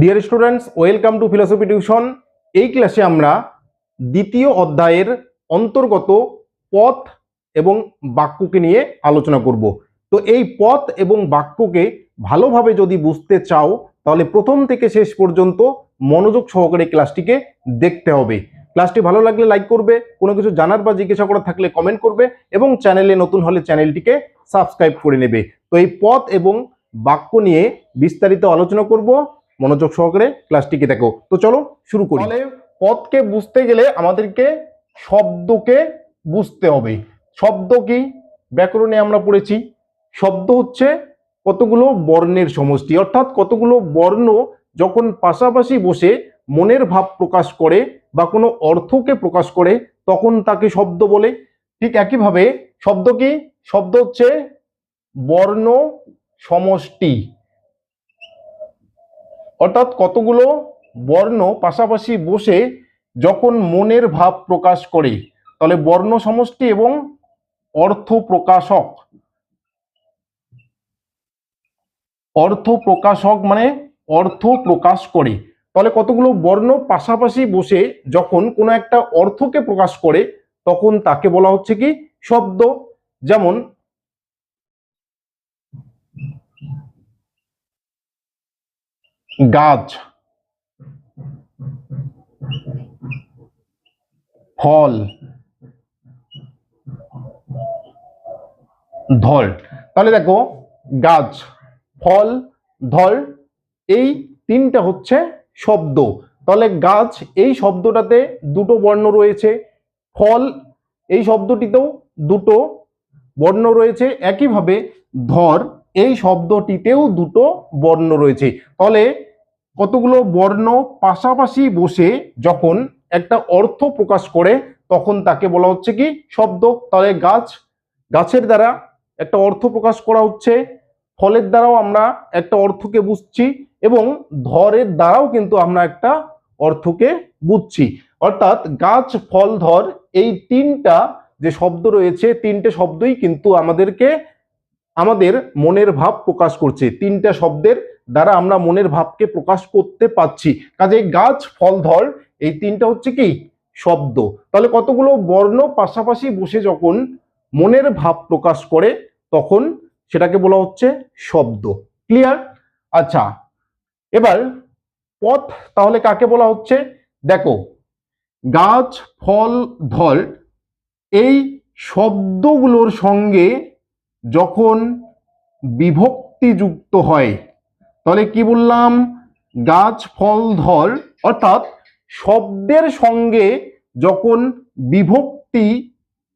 Dear students welcome to philosophy tuition এই ক্লাসে আমরা দ্বিতীয় অধ্যায়ের অন্তর্গত পথ এবং বাক্যকে নিয়ে আলোচনা করব। তো এই পথ এবং বাক্যকে ভালোভাবে যদি বুঝতে চাও, তাহলে প্রথম থেকে শেষ পর্যন্ত মনোযোগ সহকারে ক্লাসটিকে দেখতে হবে। ক্লাসটি ভালো লাগলে লাইক করবে, কোনো কিছু জানার বা জিজ্ঞাসা করার থাকলে কমেন্ট করবে এবং চ্যানেলে নতুন হলে চ্যানেলটিকে সাবস্ক্রাইব করে নেবে। তো এই পথ এবং বাক্য নিয়ে বিস্তারিত আলোচনা করব। মনোযোগ সহকারে ক্লাসটিকে দেখো। তো চলো শুরু করি। তাহলে পথকে বুঝতে গেলে আমাদেরকে শব্দকে বুঝতে হবে। শব্দ কি? ব্যাকরণে আমরা পড়েছি। শব্দ হচ্ছে কতগুলো বর্ণের সমষ্টি। অর্থাৎ কতগুলো বর্ণ যখন পাশাপাশি বসে মনের ভাব প্রকাশ করে বা কোনো অর্থকে প্রকাশ করে, তখন তাকে শব্দ বলে। ঠিক একইভাবে শব্দ কি? শব্দ হচ্ছে বর্ণ সমষ্টি। অর্থাৎ কতগুলো বর্ণ পাশাপাশি বসে যখন মনের ভাব প্রকাশ করে, তাহলে বর্ণ সমষ্টি এবং অর্থ প্রকাশক। অর্থ প্রকাশক মানে অর্থ প্রকাশ করে। তাহলে কতগুলো বর্ণ পাশাপাশি বসে যখন কোনো একটা অর্থকে প্রকাশ করে, তখন তাকে বলা হচ্ছে কি? শব্দ। যেমন গাছ, ফল, ধল। তাহলে দেখো, গাছ, ফল, ধল, এই তিনটা হচ্ছে শব্দ। তাহলে গাছ, এই শব্দটাতে দুটো বর্ণ রয়েছে। ফল, এই শব্দটিতেও দুটো বর্ণ রয়েছে। একইভাবে ধর, এই শব্দটিতেও দুটো বর্ণ রয়েছে। তাহলে কতগুলো বর্ণ পাশাপাশি বসে যখন একটা অর্থ প্রকাশ করে, তখন তাকে বলা হচ্ছে কি? শব্দ তাহলে গাছ। গাছের দ্বারা একটা অর্থ প্রকাশ করা হচ্ছে। ফলের দ্বারাও আমরা একটা অর্থকে বুঝছি এবং ধরের দ্বারাও কিন্তু আমরা একটা অর্থকে বুঝছি। অর্থাৎ গাছ, ফল, ধর এই তিনটা যে শব্দ রয়েছে, তিনটে শব্দই কিন্তু আমাদেরকে, আমাদের মনের ভাব প্রকাশ করছে। তিনটা শব্দের দ্বারা আমরা মনের ভাবকে প্রকাশ করতে পাচ্ছি কাজে গাছ, ফল ধর এই তিনটা হচ্ছে কি? শব্দ। তাহলে কতগুলো বর্ণ পাশাপাশি বসে যখন মনের ভাব প্রকাশ করে, তখন সেটাকে বলা হচ্ছে শব্দ। ক্লিয়ার আচ্ছা। এবার পথ তাহলে কাকে বলা হচ্ছে? দেখো, গাছ, ফল, ধল, এই শব্দগুলোর সঙ্গে যখন বিভক্তি যুক্ত হয় তাহলে কি বললাম? গাছ, ফল, ধর, অর্থাৎ শব্দের সঙ্গে যখন বিভক্তি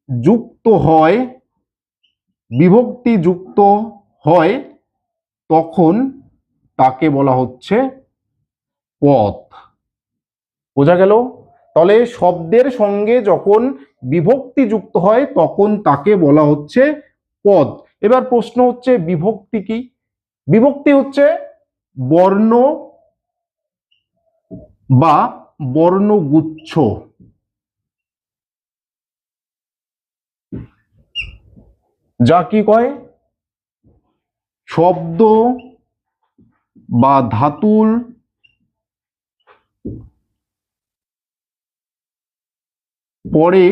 যুক্ত হয়, বিভক্তি যুক্ত হয়, তখন তাকে বলা হচ্ছে পথ। বোঝা গেল? তাহলে শব্দের সঙ্গে যখন বিভক্তি যুক্ত হয়, তখন তাকে বলা হচ্ছে পদ এবার প্রশ্ন হচ্ছে, বিভক্তি কি? বিভক্তি হচ্ছে বর্ণ বা বর্ণগুচ্ছ। যা কি কয়? শব্দ বা ধাতুর পরে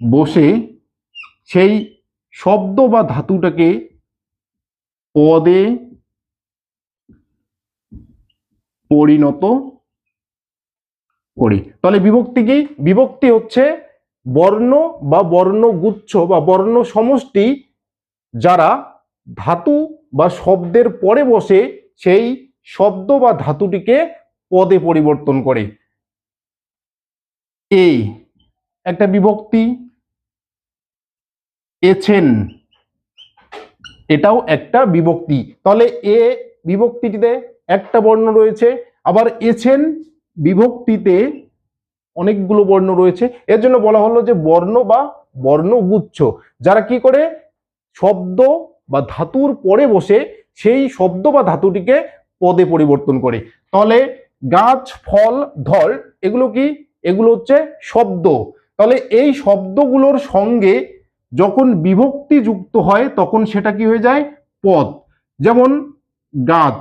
বসে সেই শব্দ বা ধাতুটাকে পদে পরিণত করি। তাহলে বিভক্তি কি? বিভক্তি হচ্ছে বর্ণ বা বর্ণগুচ্ছ বা বর্ণ সমষ্টি যারা ধাতু বা শব্দের পরে বসে সেই শব্দ বা ধাতুটিকে পদে পরিবর্তন করে। এই একটা বিভক্তি। এছেন, এটাও একটা বিভক্তি। তাহলে এ বিভক্তিটিতে একটা বর্ণ রয়েছে, আবার এছেন বিভক্তিতে অনেকগুলো বর্ণ রয়েছে। এর জন্য বলা হলো যে বর্ণ বা বর্ণগুচ্ছ, যারা কি করে? শব্দ বা ধাতুর পরে বসে সেই শব্দ বা ধাতুটিকে পদে পরিবর্তন করে। তাহলে গাছ, ফল ধল এগুলো কি? এগুলো হচ্ছে শব্দ। তাহলে এই শব্দগুলোর সঙ্গে যখন বিভক্তি যুক্ত হয়, তখন সেটা কি হয়ে যায়? পদ। যেমন গাছ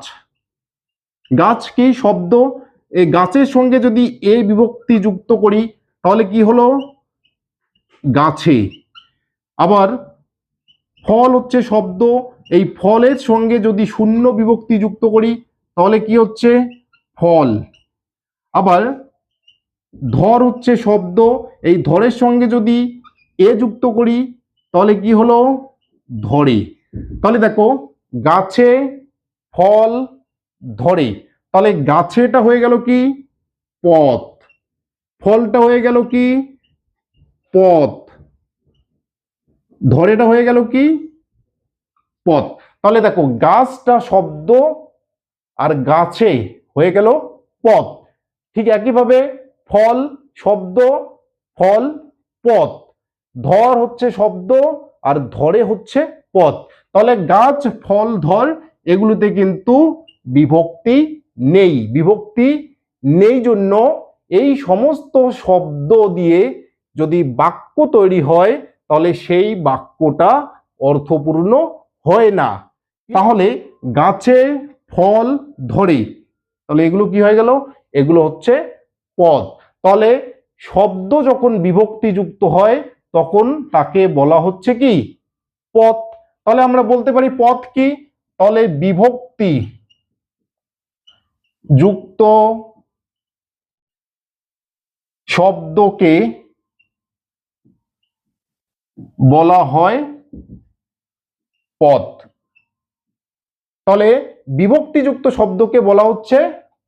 গাছ কি শব্দ? এই গাছের সঙ্গে যদি এ বিভক্তি যুক্ত করি, তাহলে কি হলো? গাছে। আবার ফল হচ্ছে শব্দ। এই ফলের সঙ্গে যদি শূন্য বিভক্তি যুক্ত করি, তাহলে কি হচ্ছে? ফল। আবার ধর হচ্ছে শব্দ। এই ধরের সঙ্গে যদি এ যুক্ত করি, তাহলে কি হলো? ধরে। তাহলে দেখো, গাছে ফল ধরে। তাহলে গাছেটা হয়ে গেল কি? পথ। ফলটা হয়ে গেল কি? পথ। ধরেটা হয়ে গেল কি? পথ। তাহলে দেখো, গাছটা শব্দ আর গাছে হয়ে গেল পথ। ঠিক একইভাবে ফল, শব্দ, ফল, পথ। ধর হচ্ছে শব্দ আর ধরে হচ্ছে পথ। তাহলে গাছ, ফল, ধর, এগুলোতে কিন্তু বিভক্তি নেই বিভক্তি নেই জন্য এই সমস্ত শব্দ দিয়ে যদি বাক্য তৈরি হয়, তাহলে সেই বাক্যটা অর্থপূর্ণ হয় না। তাহলে গাছে ফল ধরে। তাহলে এগুলো কি হয়ে গেল? এগুলো হচ্ছে পদ। তাহলে শব্দ যখন বিভক্তি যুক্ত হয়, তখন তাকে বলা হচ্ছে কি? পথ। তাহলে আমরা বলতে পারি পথ কি? তাহলে বিভক্তি। যুক্ত শব্দকে বলা হয় পথ। তাহলে বিভক্তিযুক্ত শব্দকে বলা হচ্ছে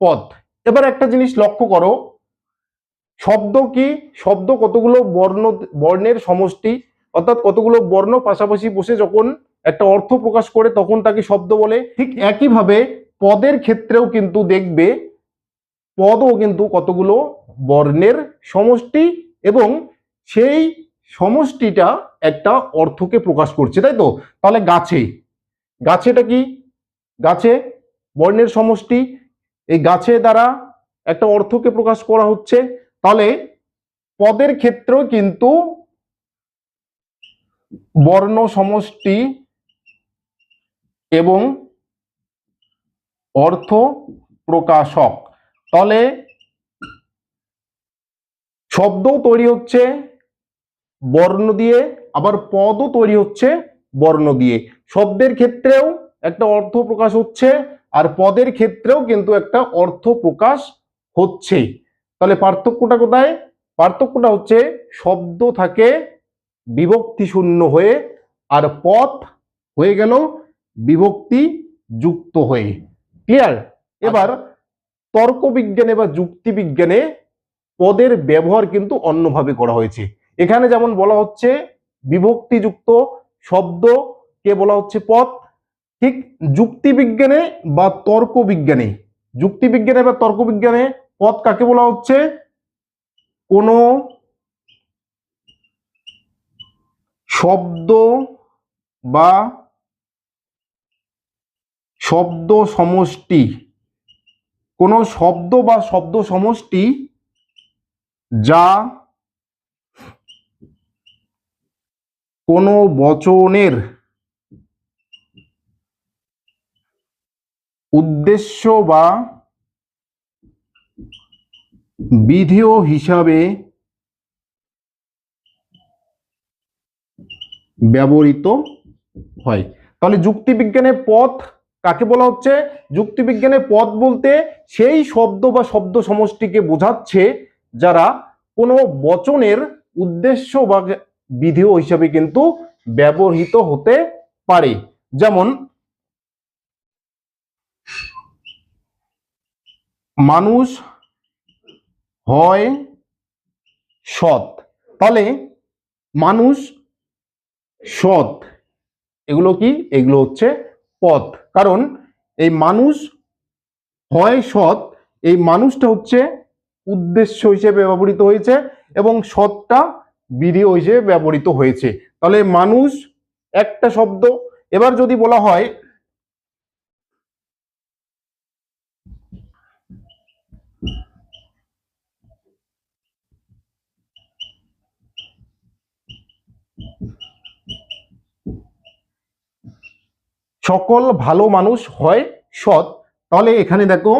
পথ। এবার একটা জিনিস লক্ষ্য করো। শব্দ কি? শব্দ কতগুলো বর্ণ, বর্ণের সমষ্টি? অর্থাৎ কতগুলো বর্ণ পাশাপাশি বসে যখন একটা অর্থ প্রকাশ করে, তখন তাকে শব্দ বলে। ঠিক একইভাবে পদের ক্ষেত্রেও কিন্তু দেখবে পদও কিন্তু কতগুলো বর্ণের সমষ্টি এবং সেই সমষ্টিটা একটা অর্থকে প্রকাশ করছে, তাই তো? তাহলে গাছে, গাছেটা কি? গাছে বর্ণের সমষ্টি, এই গাছে দ্বারা একটা অর্থকে প্রকাশ করা হচ্ছে, তাহলে পদের ক্ষেত্রেও কিন্তু বর্ণ সমষ্টি এবং অর্থ প্রকাশক। তাহলে শব্দও তৈরি হচ্ছে, বর্ণ দিয়ে, আবার পদও তৈরি হচ্ছে, বর্ণ দিয়ে। শব্দের ক্ষেত্রেও একটা অর্থ প্রকাশ হচ্ছে, আর পদের ক্ষেত্রেও কিন্তু একটা অর্থ প্রকাশ হচ্ছে তাহলে পার্থক্যটা কোথায়? পার্থক্যটা হচ্ছে শব্দ থাকে বিভক্তি শূন্য হয়ে, আর পথ হয়ে গেল বিভক্তি যুক্ত হয়ে। ক্লিয়ার এবার তর্ক বিজ্ঞানে বা যুক্তি বিজ্ঞানে পদের ব্যবহার কিন্তু অন্যভাবে করা হয়েছে। এখানে যেমন বলা হচ্ছে বিভক্তিযুক্ত শব্দকে বলা হচ্ছে পদ। ঠিক যুক্তি বিজ্ঞানে বা তর্ক বিজ্ঞানে যুক্তি বিজ্ঞানে বা তর্ক বিজ্ঞানে পথ কাকে বলা হচ্ছে? কোনো শব্দ বা শব্দ সমষ্টি। কোনো শব্দ বা শব্দ সমষ্টি যা কোনো বচনের উদ্দেশ্য বা বিধেয় হিসাবে ব্যবহৃত হয়। তাহলে যুক্তিবিজ্ঞানের পথ কাকে বলা হচ্ছে? যুক্তিবিজ্ঞানের পথ বলতে সেই শব্দ বা শব্দ সমষ্টিকে বোঝাচ্ছে যারা কোনো বচনের উদ্দেশ্য বা বিধেয় হিসাবে কিন্তু ব্যবহৃত হতে পারে। যেমন, মানুষ হয় সৎ। তাহলে মানুষ সৎ। এগুলো কি? এগুলো হচ্ছে পথ। কারণ এই মানুষ হয় সৎ, এই মানুষটা হচ্ছে উদ্দেশ্য হিসেবে ব্যবহৃত হয়েছে এবং সৎটা বিধেয় হিসেবে ব্যবহৃত হয়েছে। তাহলে মানুষ একটা শব্দ, এবার যদি বলা হয় সকল ভালো মানুষ হয় সৎ, তাহলে এখানে দেখো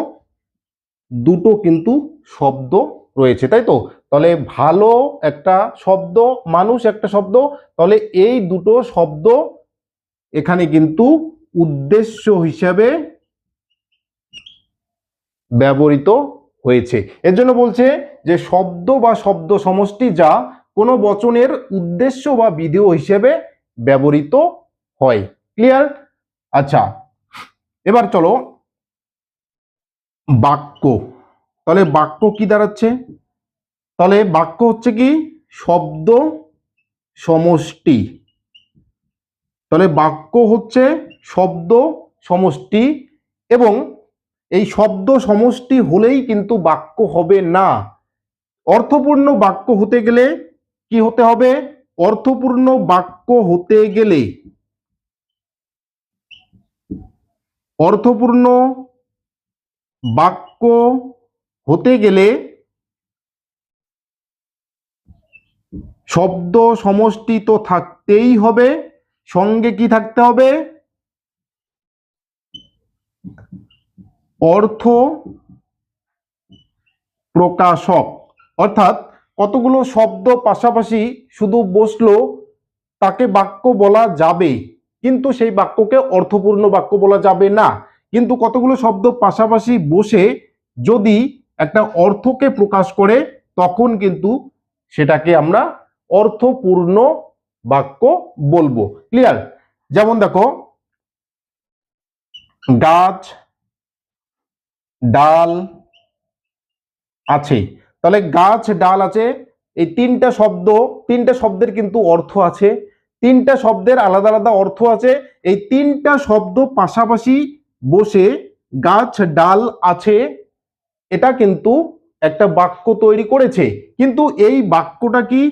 দুটো কিন্তু শব্দ রয়েছে, তাই তো? তাহলে ভালো একটা শব্দ, মানুষ একটা শব্দ, তাহলে এই দুটো শব্দ এখানে কিন্তু উদ্দেশ্য হিসাবে ব্যবহৃত হয়েছে। এর জন্য বলছে যে শব্দ বা শব্দ সমষ্টি যা কোনো বচনের উদ্দেশ্য বা বিধেয় হিসেবে ব্যবহৃত হয়। ক্লিয়ার? আচ্ছা এবার চলো বাক্য। তাহলে বাক্য কি দাঁড়াচ্ছে? তাহলে বাক্য হচ্ছে কি? শব্দ সমষ্টি। তাহলে বাক্য হচ্ছে শব্দ সমষ্টি এবং এই শব্দ সমষ্টি হলেই কিন্তু বাক্য হবে না। অর্থপূর্ণ বাক্য হতে গেলে কি হতে হবে? অর্থপূর্ণ বাক্য হতে গেলে অর্থপূর্ণ বাক্য হতে গেলে শব্দ সমষ্টি তো থাকতেই হবে। সঙ্গে কি থাকতে হবে? অর্থ প্রকাশক। অর্থাৎ কতগুলো শব্দ পাশাপাশি শুধু বসল, তাকে বাক্য বলা যাবে। কিন্তু সেই বাক্যকে অর্থপূর্ণ বাক্য বলা যাবে না। কিন্তু কতগুলো শব্দ পাশাপাশি বসে যদি একটা অর্থকে প্রকাশ করে, তখন কিন্তু সেটাকে আমরা অর্থপূর্ণ বাক্য বলব। ক্লিয়ার যেমন দেখো, গাছ, ডাল আছে। তাহলে গাছ, ডাল আছে, এই তিনটা শব্দ, তিনটা শব্দের কিন্তু অর্থ আছে। তিনটা শব্দের আলাদা আলাদা অর্থ আছে। এই তিনটা শব্দ পাশাপাশি বসে গাছ, ডাল আছে, এটা কিন্তু একটা বাক্য তৈরি করেছে। কিন্তু এই বাক্যটা কি?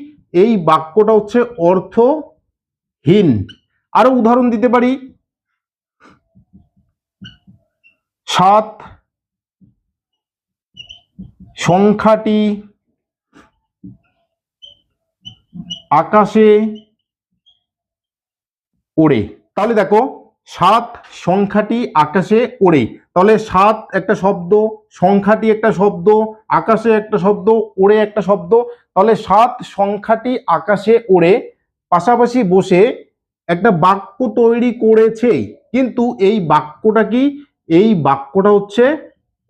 এই বাক্যটা হচ্ছে অর্থহীন। আরও উদাহরণ দিতে পারি। সাত সংখ্যাটি আকাশে ওড়ে। তাহলে দেখো, সাত সংখ্যাটি আকাশে ওড়ে। তাহলে সাত একটা শব্দ, সংখ্যাটি একটা শব্দ, আকাশে একটা শব্দ, ওড়ে একটা শব্দ। তাহলে সাত সংখ্যাটি আকাশে ওড়ে। পাশাপাশি বসে একটা বাক্য তৈরি করেছে। কিন্তু এই বাক্যটা কি? এই বাক্যটা হচ্ছে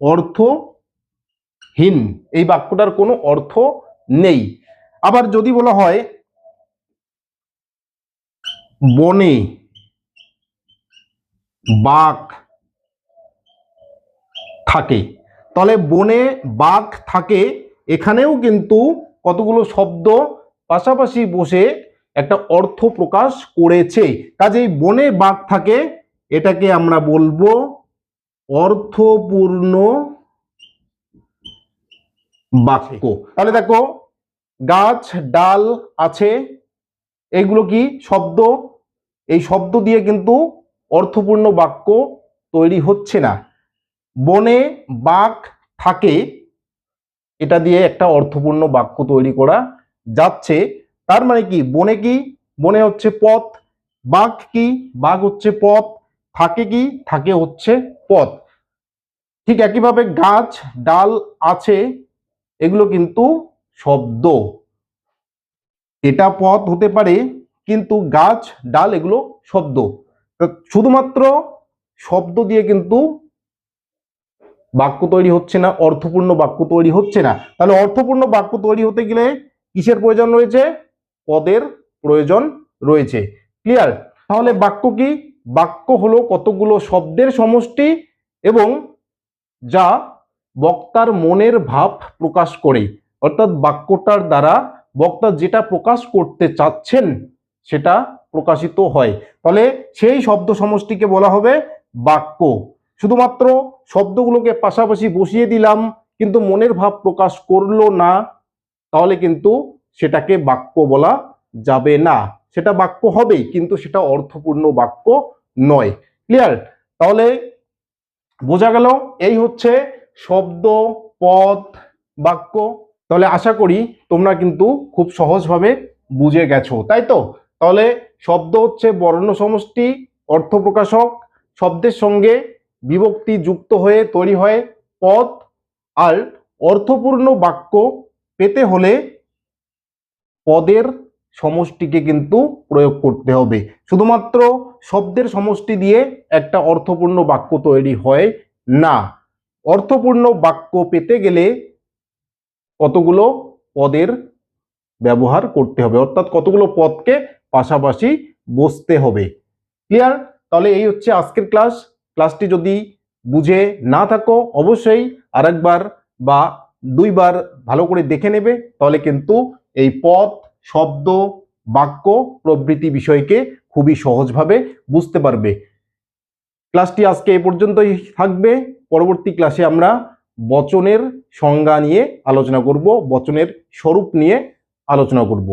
অর্থহীন। এই বাক্যটার কোনো অর্থ নেই। আবার যদি বলা হয় বনে, বাঘ থাকে। তাহলে বনে বাঘ থাকে, এখানেও কিন্তু কতগুলো শব্দ পাশাপাশি বসে একটা অর্থ প্রকাশ করেছে। কাজেই বনে বাঘ থাকে, এটাকে আমরা বলব অর্থপূর্ণ বাক্য। তাহলে দেখো, গাছ, ডাল আছে, এগুলো কি শব্দ? এই শব্দ দিয়ে কিন্তু অর্থপূর্ণ বাক্য তৈরি হচ্ছে না। বনে বাঘ থাকে, এটা দিয়ে একটা অর্থপূর্ণ বাক্য তৈরি করা যাচ্ছে। তার মানে কি? বনে কি? বনে হচ্ছে পথ। বাঘ কি? বাঘ হচ্ছে পথ। থাকে কি? থাকে হচ্ছে পথ। ঠিক একইভাবে গাছ, ডাল আছে, এগুলো কিন্তু শব্দ। এটা পথ হতে পারে কিন্তু গাছ, ডাল এগুলো শব্দ। শুধুমাত্র শব্দ দিয়ে কিন্তু বাক্য তৈরি হচ্ছে না, অর্থপূর্ণ বাক্য তৈরি হচ্ছে না। তাহলে অর্থপূর্ণ বাক্য তৈরি হতে গেলে কিসের প্রয়োজন রয়েছে? পদের প্রয়োজন রয়েছে। ক্লিয়ার? তাহলে বাক্য কি? বাক্য হলো কতগুলো শব্দের সমষ্টি এবং যা বক্তার মনের ভাব প্রকাশ করে। অর্থাৎ বাক্যটার দ্বারা বক্তা যেটা প্রকাশ করতে চাচ্ছেন সেটা প্রকাশিত হয়। তাহলে সেই শব্দ সমষ্টিকে বলা হবে বাক্য। শুধুমাত্র শব্দগুলোকে পাশাপাশি বসিয়ে দিলাম, কিন্তু মনের ভাব প্রকাশ করল না, তাহলে কিন্তু সেটাকে বাক্য বলা যাবে না। সেটা বাক্য হবেই, কিন্তু সেটা অর্থপূর্ণ বাক্য নয়। ক্লিয়ার? তাহলে বোঝা গেল, এই হচ্ছে শব্দ পদ বাক্য। তাহলে আশা করি তোমরা কিন্তু খুব সহজভাবে বুঝে গেছো, তাই তো? তাহলে শব্দ হচ্ছে বর্ণ সমষ্টি অর্থ প্রকাশক শব্দের সঙ্গে বিভক্তি যুক্ত হয়ে তৈরি হয় পদ আর অর্থপূর্ণ বাক্য পেতে হলে পদের সমষ্টিকে কিন্তু প্রয়োগ করতে হবে। শুধুমাত্র শব্দের সমষ্টি দিয়ে একটা অর্থপূর্ণ বাক্য তৈরি হয় না। অর্থপূর্ণ বাক্য পেতে গেলে কতগুলো পদের ব্যবহার করতে হবে? অর্থাৎ কতগুলো পদকে পাশাপাশি বসতে হবে। ক্লিয়ার তাহলে এই হচ্ছে আজকের ক্লাস ক্লাসটি যদি বুঝে না থাকো, অবশ্যই আরেকবার বা দুইবার ভালো করে দেখে নেবে, তাহলে কিন্তু এই পথ, শব্দ, বাক্য প্রভৃতি বিষয়কে খুবই সহজভাবে বুঝতে পারবে। ক্লাসটি আজকে এ পর্যন্তই থাকবে। পরবর্তী ক্লাসে আমরা বচনের সংজ্ঞা নিয়ে আলোচনা করব, বচনের স্বরূপ নিয়ে আলোচনা করব।